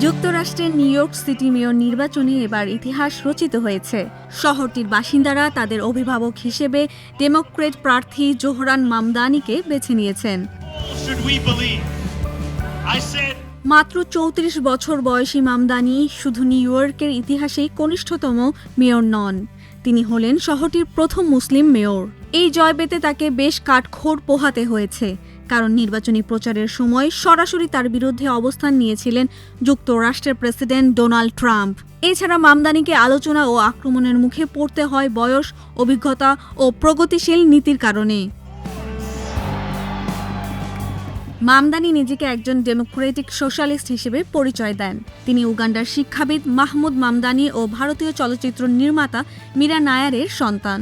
যুক্তরাষ্ট্রের new York city mayor নির্বাচনে এবার ইতিহাস রচিত হয়েছে। শহরটির বাসিন্দারা তাদের অভিভাবক হিসেবে ডেমোক্রেট প্রার্থী জোহরান মামদানিকে বেছে নিয়েছেন। মাত্র চৌত্রিশ বছর বয়সী মামদানি শুধু নিউ ইয়র্কের ইতিহাসেই কনিষ্ঠতম মেয়র নন। তিনি হলেন শহরটির প্রথম মুসলিম মেয়র। এই জয় পেতে তাকে বেশ কাঠখোর পোহাতে হয়েছে। কারণ নির্বাচনী প্রচারের সময় সরাসরি তার বিরুদ্ধে অবস্থান নিয়েছিলেন যুক্তরাষ্ট্রের প্রেসিডেন্ট ডোনাল্ড ট্রাম্প। এছাড়া মামদানিকে আলোচনা ও আক্রমণের মুখে পড়তে হয় বয়স, অভিজ্ঞতা ও প্রগতিশীল নীতির কারণে। মামদানি নিজেকে একজন ডেমোক্রেটিক সোশ্যালিস্ট হিসেবে পরিচয় দেন। তিনি উগান্ডার শিক্ষাবিদ মাহমুদ মামদানি ও ভারতীয় চলচ্চিত্র নির্মাতা মীরা নায়ারের সন্তান।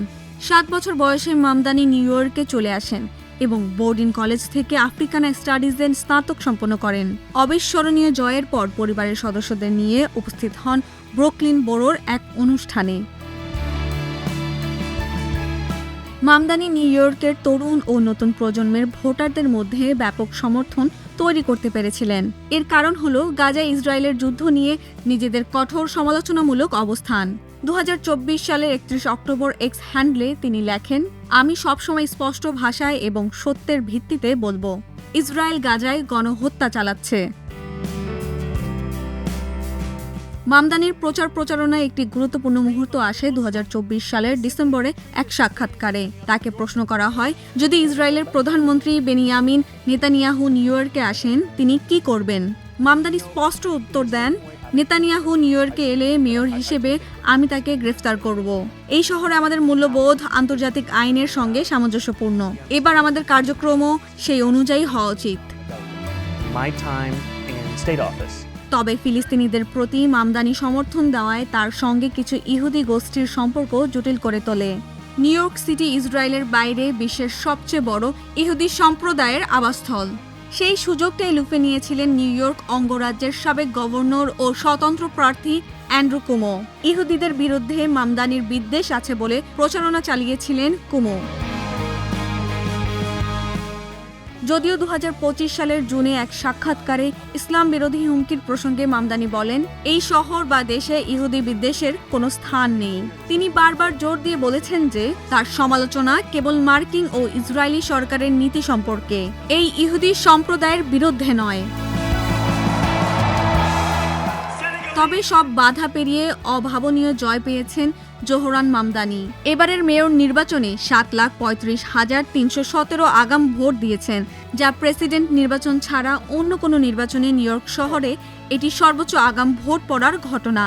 সাত বছর বয়সে মামদানি নিউ ইয়র্কে চলে আসেন। এবং বোর্ডিং কলেজ থেকে আফ্রিকান স্টাডিজে স্নাতক সম্পন্ন করেন। অবিস্মরণীয় জয়ের পর পরিবারের সদস্যদের নিয়ে উপস্থিত হন ব্রুকলিন বোরোর এক অনুষ্ঠানে। মামদানি, নিউ ইয়র্কের তরুণ ও নতুন প্রজন্মের ভোটারদের মধ্যে ব্যাপক সমর্থন তৈরি করতে পেরেছিলেন। এর কারণ হল গাজা ইসরায়েলের যুদ্ধ নিয়ে নিজেদের কঠোর সমালোচনামূলক অবস্থান। দু হাজার চব্বিশ সালের একত্রিশ অক্টোবর এক্স হ্যান্ডলে তিনি লেখেন, আমি সবসময় স্পষ্ট ভাষায় এবং সত্যের ভিত্তিতে বলব, ইসরায়েল গাজায় গণহত্যা চালাচ্ছে। মামদানির প্রচার প্রচারণায় একটি গুরুত্বপূর্ণ মুহূর্ত আসে দু হাজার চব্বিশ সালের ডিসেম্বরে এক সাক্ষাৎকারে। তাকে প্রশ্ন করা হয়, যদি ইসরায়েলের প্রধানমন্ত্রী বেনিয়ামিন নেতানিয়াহু নিউ ইয়র্কে আসেন, তিনি কি করবেন? মামদানি স্পষ্ট উত্তর দেন নেতানিয়াহু নিউ ইয়র্কে এলে মেয়র হিসেবে আমি তাকে গ্রেফতার করব। এই শহরে আমাদের মূল্যবোধ আন্তর্জাতিক আইনের সঙ্গে সামঞ্জস্যপূর্ণ। এবার আমাদের কার্যক্রমও সেই অনুযায়ী হওয়া উচিত. তবে ফিলিস্তিনিদের প্রতি মামদানি সমর্থন দেওয়ায় তার সঙ্গে কিছু ইহুদি গোষ্ঠীর সম্পর্ক জটিল করে তোলে। নিউ ইয়র্ক সিটি ইসরায়েলের বাইরে বিশ্বের সবচেয়ে বড় ইহুদি সম্প্রদায়ের আবাসস্থল। সেই সুযোগটাই লুফে নিয়েছিলেন নিউ ইয়র্ক অঙ্গরাজ্যের সাবেক গভর্নর ও স্বতন্ত্র প্রার্থী অ্যান্ড্রু কুমো। ইহুদিদের বিরুদ্ধে মামদানির বিদ্বেষ আছে বলে প্রচারণা চালিয়েছিলেন কুমো। যদিও দু হাজার পঁচিশ সালের জুনে এক সাক্ষাৎকারে ইসলাম বিরোধী হুমকির প্রসঙ্গে মামদানি বলেন, এই শহর বা দেশে ইহুদি বিদ্বেষের কোনো স্থান নেই। তিনি বারবার জোর দিয়ে বলেছেন যে, তার সমালোচনা কেবল মার্কিন ও ইসরায়েলি সরকারের নীতি সম্পর্কে। এই ইহুদি সম্প্রদায়ের বিরুদ্ধে নয়। তবে সব বাধা পেরিয়ে অভাবনীয় জয় পেয়েছেন জোহরান মামদানি। এবারের মেয়র নির্বাচনে সাত লাখ পঁয়ত্রিশ হাজার তিনশো সতেরো আগাম ভোট দিয়েছেন, যা প্রেসিডেন্ট নির্বাচন ছাড়া অন্য কোনো নির্বাচনে নিউ ইয়র্ক শহরে এটি সর্বোচ্চ আগাম ভোট পড়ার ঘটনা।